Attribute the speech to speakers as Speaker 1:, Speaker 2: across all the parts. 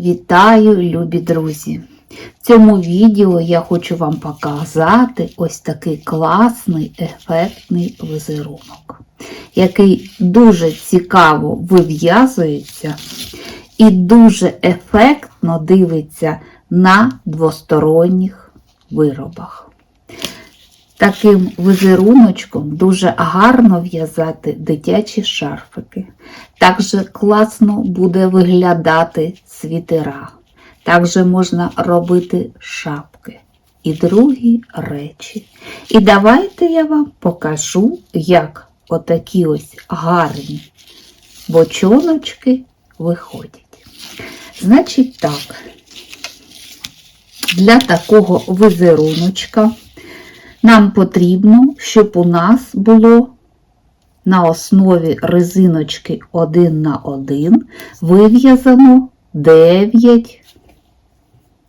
Speaker 1: Вітаю, любі друзі! В цьому відео я хочу вам показати ось такий класний ефектний візерунок, який дуже цікаво вив'язується і дуже ефектно дивиться на двосторонніх виробах. Таким візеруночком дуже гарно в'язати дитячі шарфики. Також класно буде виглядати світера. Також можна робити шапки і другі речі. І давайте я вам покажу, як отакі ось гарні бочоночки виходять. Значить так, для такого візеруночка нам потрібно, щоб у нас було на основі резиночки 1 на 1 вив'язано 9,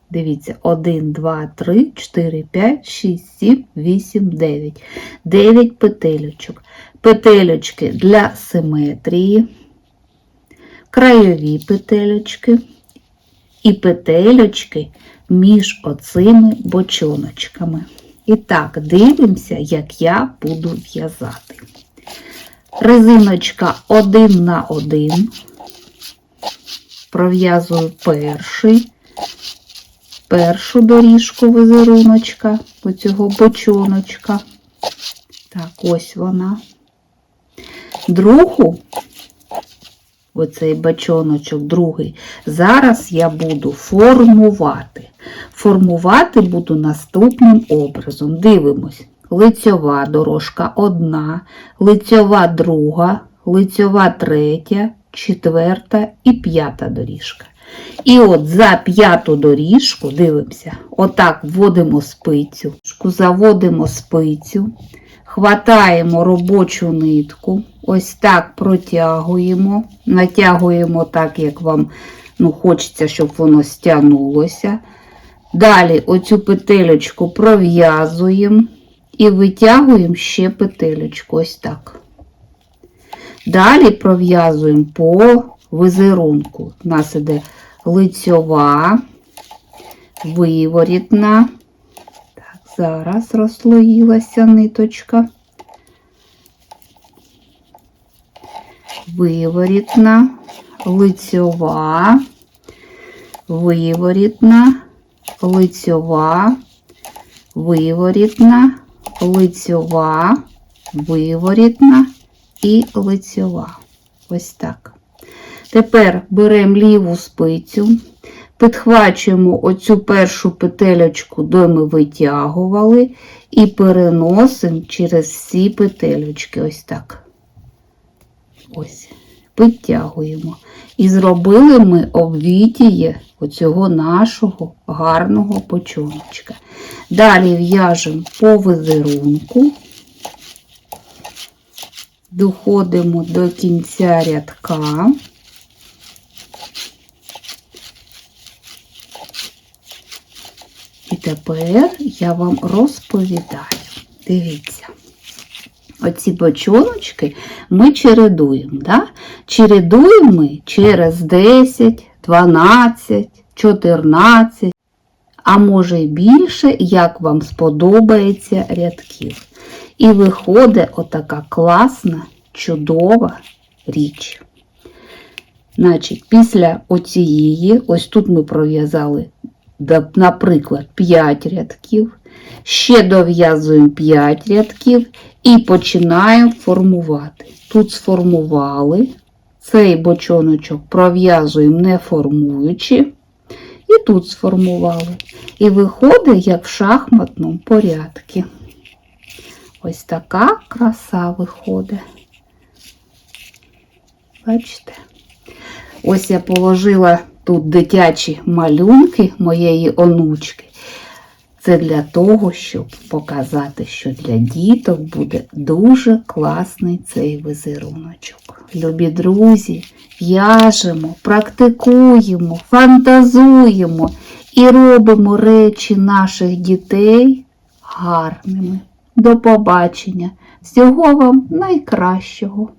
Speaker 1: дивіться, 1, 2, 3, 4, 5, 6, 7, 8, 9. 9 петелючок. Петелючки для симетрії, краєві петелючки і петелючки між оцими бочоночками. І так, дивимося, як я буду в'язати. Резиночка 1 на 1. Пров'язую перший, першу доріжку візеруночка, оцього бочоночка. Так, ось вона. Другу, оцей бочоночок, другий, зараз я буду формувати. Формувати буду наступним образом. Дивимось. Лицьова дорожка одна, лицьова друга, лицьова третя, четверта і п'ята доріжка. І от за п'яту доріжку, дивимося, отак вводимо спицю, заводимо спицю, хватаємо робочу нитку, ось так протягуємо, натягуємо так, як вам ну, хочеться, щоб воно стягнулося. Далі оцю петелечку пров'язуємо і витягуємо ще петелечку, ось так. Далі пров'язуємо по візерунку. У нас іде лицьова, виворітна. Так, зараз розслоїлася ниточка. Виворітна, лицьова, виворітна, лицьова, виворітна, лицьова, виворітна і лицьова. Ось так. Тепер беремо ліву спицю, підхвачуємо оцю першу петелечку, де ми витягували, і переносимо через всі петелечки. Ось так. Ось, підтягуємо. І зробили ми обвітіє оцього нашого гарного почоночка. Далі в'яжемо по візерунку, доходимо до кінця рядка. І тепер я вам розповідаю. Дивіться. Оці бочоночки ми чередуємо. Да? Чередуємо ми через 10, 12, 14, а може й більше, як вам сподобається рядків. І виходить отака класна, чудова річ. Значить, після оцієї, ось тут ми пров'язали, наприклад, 5 рядків, ще дов'язуємо 5 рядків і починаємо формувати. Тут сформували, цей бочоночок пров'язуємо не формуючи, і тут сформували. І виходить, як в шахматному порядку. Ось така краса виходить. Бачите? Ось я положила тут дитячі малюнки моєї онучки. Це для того, щоб показати, що для діток буде дуже класний цей візеруночок. Любі друзі, в'яжемо, практикуємо, фантазуємо і робимо речі наших дітей гарними. До побачення! Всього вам найкращого!